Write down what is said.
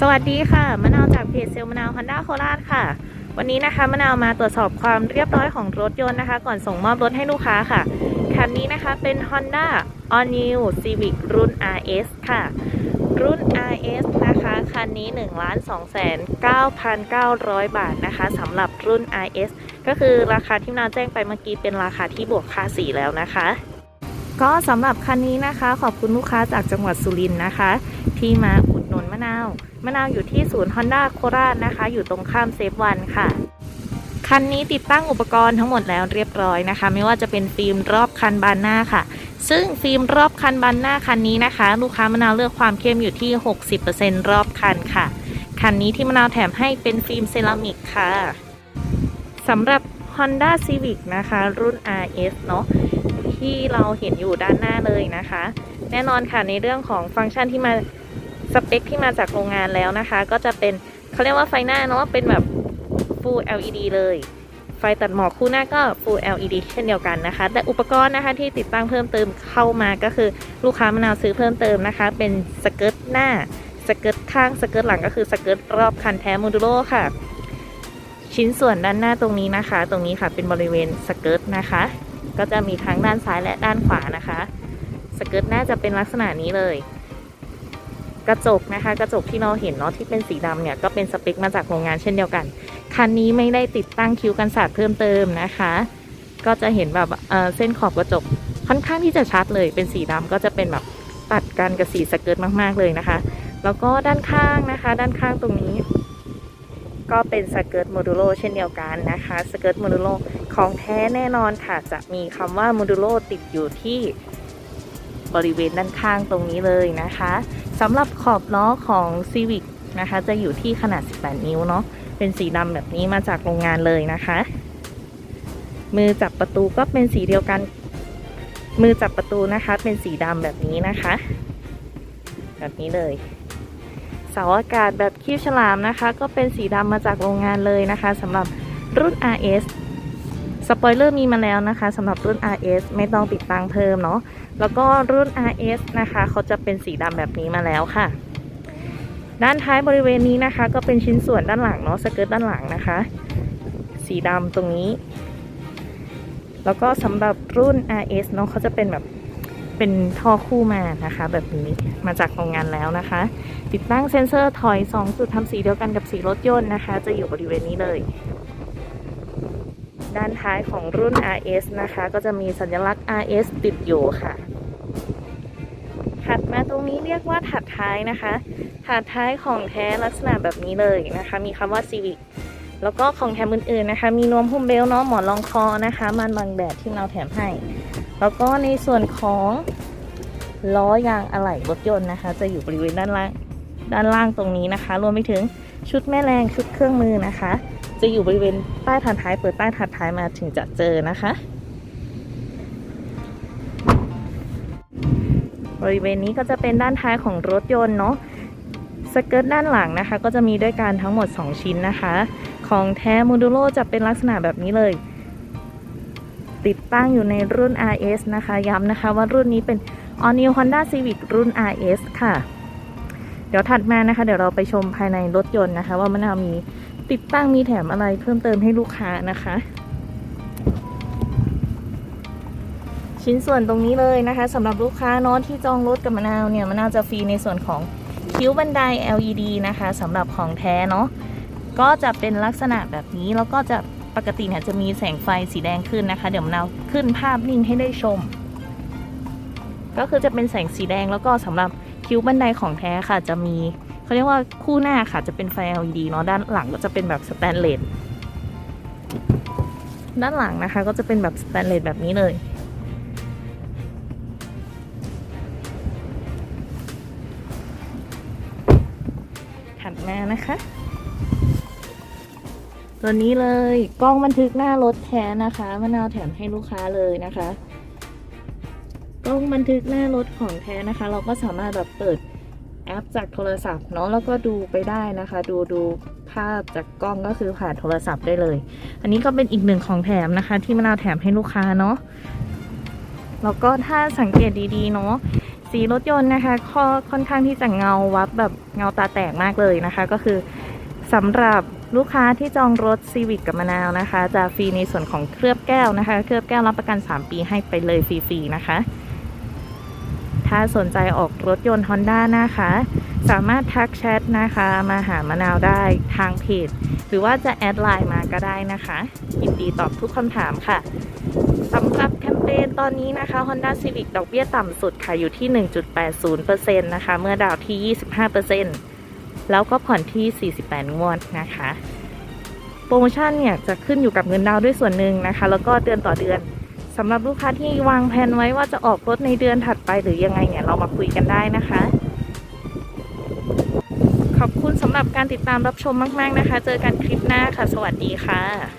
สวัสดีค่ะมะนาวจากเพจเซลมะนาวฮันด้าโคราชค่ะ วันนี้นะคะมะนาวมาตรวจสอบความเรียบร้อยของรถยนต์นะคะ ก่อนส่งมอบรถให้ลูกค้าค่ะคันนี้นะคะเป็น Honda All New Civic รุ่น RS ค่ะ รุ่น RS นะคะคันนี้ 1 2 9 9 0 0 บาทนะคะสำหรับรุ่น RS ก็คือราคาที่มะนาวแจ้งไปเมื่อกี้เป็นราคาที่บวกค่าสีแล้วนะคะก็สำหรับคันนี้นะคะ ขอบคุณลูกค้าจากจังหวัดสุรินทร์นะคะ ที่มาอุดหนุน มะนาว มะนาวอยู่ที่ศูนย์ Honda โคราชนะคะ อยู่ตรงข้ามเซฟวันค่ะ คันนี้ติดตั้งอุปกรณ์ทั้งหมดแล้วเรียบร้อยนะคะ ไม่ว่าจะเป็นฟิล์มรอบคันบานหน้าค่ะ ซึ่งฟิล์มรอบคันบานหน้าคันนี้นะคะ ลูกค้ามะนาวเลือกความเข้มอยู่ที่ 60%รอบคันค่ะ คันนี้ที่มะนาวแถมให้เป็นฟิล์มเซรามิกค่ะสำหรับ Honda Civic นะคะ รุ่น RS เนาะที่เราเห็นอยู่ด้านหน้าเลยนะคะ แน่นอนค่ะในเรื่องของฟังก์ชันที่มา สเปคที่มาจากโรงงานแล้วนะคะ ก็จะเป็นเขาเรียกว่าไฟหน้าเนาะเป็นแบบ Full LED เลย ไฟตัดหมอกคู่หน้าก็ Full LED เช่นเดียวกันนะคะ แต่อุปกรณ์นะคะที่ติดตั้งเพิ่มเติมเข้ามาก็คือลูกค้ามะนาวซื้อเพิ่มเติมนะคะ เป็นสเกิร์ตหน้าสเกิร์ตข้างสเกิร์ตหลังก็คือสเกิร์ตรอบคันแท้โมดูโลค่ะ ชิ้นส่วนด้านหน้าตรงนี้นะคะ ตรงนี้ค่ะเป็นบริเวณสเกิร์ตนะคะ ก็จะมีทั้งด้านซ้ายและด้านขวานะคะ สเกิร์ตหน้าจะเป็นลักษณะนี้เลย กระจกนะคะ กระจกที่เราเห็นเนาะที่เป็นสีดำเนี่ยก็เป็นสเปคมาจากโรงงานเช่นเดียวกัน คันนี้ไม่ได้ติดตั้งคิ้วกันสาดเพิ่มเติมนะคะ ก็จะเห็นแบบเเส้นขอบกระจกค่อนข้างที่จะชัดเลย เป็นสีดำก็จะเป็นแบบตัดกันกับสีสเกิร์ตมาก ๆเลยนะคะ แล้วก็ด้านข้างนะคะ ด้านข้างตรงนี้ ก็เป็นสเกิร์ตโมดูโลเช่นเดียวกันนะคะสเกิร์ตโมดูโลของแท้แน่นอนค่ะจะมีคำว่าโมดูโลติดอยู่ที่ บริเวณด้านข้างตรงนี้เลยนะคะสำหรับขอบล้อของ Civic นะคะ จะอยู่ที่ขนาด 18 นิ้วเนาะเป็นสีดำแบบนี้มาจากโรงงานเลยนะคะ มือจับประตูก็เป็นสีเดียวกัน มือจับประตูนะคะ เป็นสีดำแบบนี้นะคะ แบบนี้เลยเสาอากาศแบบคีบฉลามนะคะ ก็เป็นสีดำมาจากโรงงานเลยนะคะสำหรับรุ่น RS สปอยเลอร์มีมาแล้วนะคะสำหรับรุ่น RS ไม่ต้องติดตั้งเพิ่มเนาะแล้วก็รุ่น RS นะคะเขาจะเป็นสีดำแบบนี้มาแล้วค่ะ ด้านท้ายบริเวณนี้นะคะ ก็เป็นชิ้นส่วนด้านหลังเนาะสเกิร์ตด้านหลังนะคะ สีดำตรงนี้ แล้วก็สำหรับรุ่น RS เนาะเขาจะเป็นแบบเป็นท่อคู่มานะคะ แบบนี้มาจากโรงงานแล้วนะคะ ติดตั้งเซ็นเซอร์ถอย 2 จุดทำสีเดียวกันกับสีรถยนต์นะคะ จะอยู่บริเวณนี้เลย ด้านท้ายของรุ่น RS นะคะ ก็จะมีสัญลักษณ์ RS ติดอยู่ค่ะ ถัดมาตรงนี้เรียกว่าถัดท้ายนะคะ ถัดท้ายของแท้ลักษณะแบบนี้เลยนะคะ มีคำว่า Civic แล้วก็ของแถมอื่นๆนะคะ มีนวมหุ้มเบลต์เนาะหมอนรองคอนะคะมันบังแดดที่เราแถมให้ แล้วก็ในส่วนของล้อยางอะไหล่รถยนต์นะคะ จะอยู่บริเวณด้านล่างด้านล่างตรงนี้นะคะ รวมไปถึง ชุดแม่แรงชุดเครื่องมือนะคะ จะอยู่บริเวณใต้ฐานท้ายเปิดใต้ฐานท้ายมาถึงจะเจอนะคะ บริเวณนี้ก็จะเป็นด้านท้ายของรถยนต์เนาะสเกิร์ตด้านหลังนะคะ ก็จะมีด้วยกันทั้งหมด 2 ชิ้นนะคะ ของแท้โมดูโลจะเป็นลักษณะแบบนี้เลย ติดตั้งอยู่ในรุ่น RS นะคะ ย้ำนะคะว่ารุ่นนี้เป็น All New Honda Civic รุ่น RS ค่ะ ดี๋ยวถัดมานะคะ เดี๋ยวเราไปชมภายในรถยนต์นะคะ ว่ามะนาวมีติดตั้งมีแถมอะไรเพิ่มเติมให้ลูกค้านะคะ ชิ้นส่วนตรงนี้เลยนะคะสำหรับลูกค้าเนาะที่จองรถกับมะนาวเนี่ยมะนาวจะฟรีในส่วนของคิ้วบันได LED นะคะสำหรับของแท้เนาะก็จะเป็นลักษณะแบบนี้แล้วก็จะปกติเนี่ยจะมีแสงไฟสีแดงขึ้นนะคะ เดี๋ยวมะนาวขึ้นภาพนิ่งให้ได้ชม ก็คือจะเป็นแสงสีแดงแล้วก็สำหรับ คิ้วบันไดของแท้ค่ะจะมีเขาเรียกว่าคู่หน้าค่ะจะเป็นไฟ LED เนาะด้านหลังก็จะเป็นแบบสแตนเลสด้านหลังนะคะก็จะเป็นแบบสแตนเลสแบบนี้เลย ถัดมานะคะ ตัวนี้เลยกล้องบันทึกหน้ารถแท้นะคะมะนาวแถมให้ลูกค้าเลยนะคะ กล้องบันทึกหน้ารถของแท้นะคะ เราก็สามารถแบบเปิดแอปจากโทรศัพท์เนาะแล้วก็ดูไปได้นะคะ ดูดูภาพจากกล้องก็คือผ่านโทรศัพท์ได้เลย อันนี้ก็เป็นอีกหนึ่งของแถมนะคะ ที่มะนาวแถมให้ลูกค้าเนาะแล้วก็ถ้าสังเกตดีๆเนาะสีรถยนต์นะคะข้อค่อนข้างที่จะเงาวับแบบเงาตาแตกมากเลยนะคะ ก็คือสำหรับลูกค้าที่จองรถซีวิ c กับมะนาวนะคะ จะฟรีในส่วนของเคลือบแก้วนะคะ เคลือบแก้วรับประกัน 3 ปีให้ไปเลยฟรีๆนะคะ สนใจออกรถยนต์ Honda นะคะ สามารถทักแชทนะคะ มาหามะนาวได้ทางเพจหรือว่าจะแอดไลน์มาก็ได้นะคะ ยินดีตอบทุกคำถามค่ะสำหรับแคมเปญตอนนี้นะคะ Honda Civic ดอกเบี้ยต่ำสุดค่ะอยู่ที่ 1.80%นะคะ เมื่อดาวน์ที่ 25%แล้วก็ผ่อนที่ 48 งวดนะคะ โปรโมชั่นเนี่ยจะขึ้นอยู่กับเงินดาวด้วยส่วนหนึ่งนะคะ แล้วก็เดือนต่อเดือน สำหรับลูกค้าที่วางแผนไว้ว่าจะออกรถในเดือนถัดไปหรือยังไงเนี่ยเรามาคุยกันได้นะคะ ขอบคุณสำหรับการติดตามรับชมมาก ๆนะคะ เจอกันคลิปหน้าค่ะ สวัสดีค่ะ